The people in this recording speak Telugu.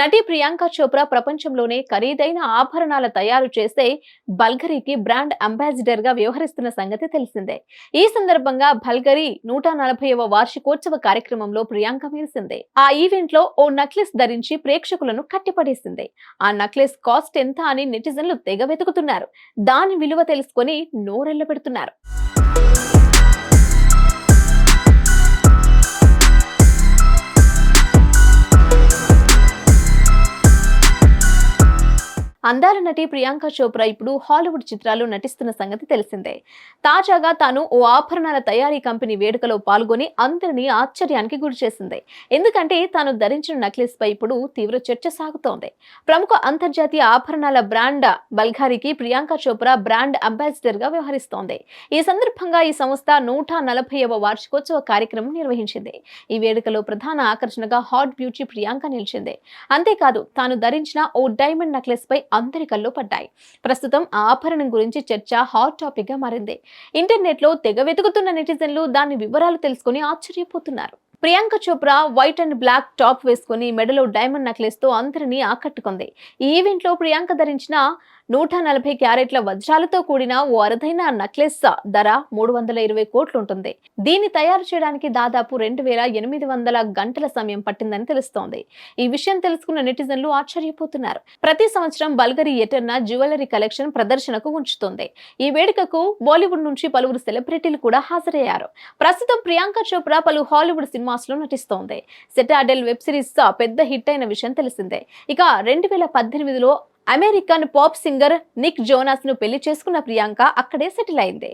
నటి ప్రియాంక చోప్రా ప్రపంచంలోనే ఖరీదైన ఆభరణాల తయారు చేసే బల్గరీకి బ్రాండ్ అంబాసిడర్గా వ్యవహరిస్తున్న సంగతి తెలిసిందే. ఈ సందర్భంగా బల్గరీ నూట నలభైవ వార్షికోత్సవ కార్యక్రమంలో ప్రియాంక మెరిసింది ఆ ఈవెంట్లో ఓ నక్లెస్ ధరించి ప్రేక్షకులను కట్టిపడేసింది. ఆ నక్లెస్ కాస్ట్ ఎంత అని నెటిజన్లు తెగ వెతుకుతున్నారు. దాని విలువ తెలుసుకొని నోరెళ్ళ పెడుతున్నారు అందాల నటి ప్రియాంక చోప్రా ఇప్పుడు హాలీవుడ్ చిత్రాలు నటిస్తున్న సంగతి తెలిసిందే. తాజాగా తాను ఓ ఆభరణాల తయారీ కంపెనీ వేడుకలో పాల్గొని అందరినీ ఆశ్చర్యానికి గురిచేసింది ఎందుకంటే తాను ధరించిన నెక్లెస్ పై ఇప్పుడు తీవ్ర చర్చ సాగుతోంది. ప్రముఖ అంతర్జాతీయ ఆభరణాల బ్రాండ్ బల్గారికి ప్రియాంక చోప్రా బ్రాండ్ అంబాసిడర్గా వ్యవహరిస్తోంది. ఈ సందర్భంగా ఈ సంస్థ నూట నలభైవ వార్షికోత్సవ కార్యక్రమం నిర్వహించింది. ఈ వేడుకలో ప్రధాన ఆకర్షణగా హాట్ బ్యూటీ ప్రియాంక నిలిచింది. అంతేకాదు తాను ధరించిన ఓ డైమండ్ నెక్లెస్ పై అందరి కళ్ళు పడ్డాయి. ప్రస్తుతం ఆ ఆభరణం గురించి చర్చ హాట్ టాపిక్గా మారింది. ఇంటర్నెట్లో తెగ వెతుకుతున్న నెటిజన్లు దాని వివరాలు తెలుసుకుని ఆశ్చర్యపోతున్నారు. Priyanka Chopra white and black top వేసుకుని మెడలో డైమండ్ నెక్లెస్తో అందరినీ ఆకట్టుకుంది. ఈ ఈవెంట్లో ప్రియాంక ధరించిన నూట నలభై క్యారెట్ల వజ్రాలతో కూడిన ఓ అరుదైన నెక్లెస్ ధర మూడు వందల ఇరవై కోట్లు ఉంటుంది దీన్ని తయారు చేయడానికి దాదాపు రెండు వేల ఎనిమిది వందల గంటల సమయం పట్టిందని తెలుస్తోంది. ఈ విషయం తెలుసుకున్న నెటిజన్లు ఆశ్చర్యపోతున్నారు. ప్రతి సంవత్సరం బల్గరి ఎటర్న జ్యువెలరీ కలెక్షన్ ప్రదర్శనకు ఉంచుతుంది. ఈ వేడుకకు బాలీవుడ్ నుంచి పలువురు సెలబ్రిటీలు కూడా హాజరయ్యారు. ప్రస్తుతం ప్రియాంక చోప్రా పలు హాలీవుడ్ సినిమాస్లో నటిస్తోంది. సెటాడెల్ వెబ్ సిరీస్ పెద్ద హిట్ అయిన విషయం తెలిసిందే. ఇక రెండు వేల పద్దెనిమిదిలో అమెరికన్ పాప్ సింగర్ నిక్ జోనాస్ను పెళ్ళి చేసుకున్న ప్రియాంక అక్కడే సెటిల్ అయింది.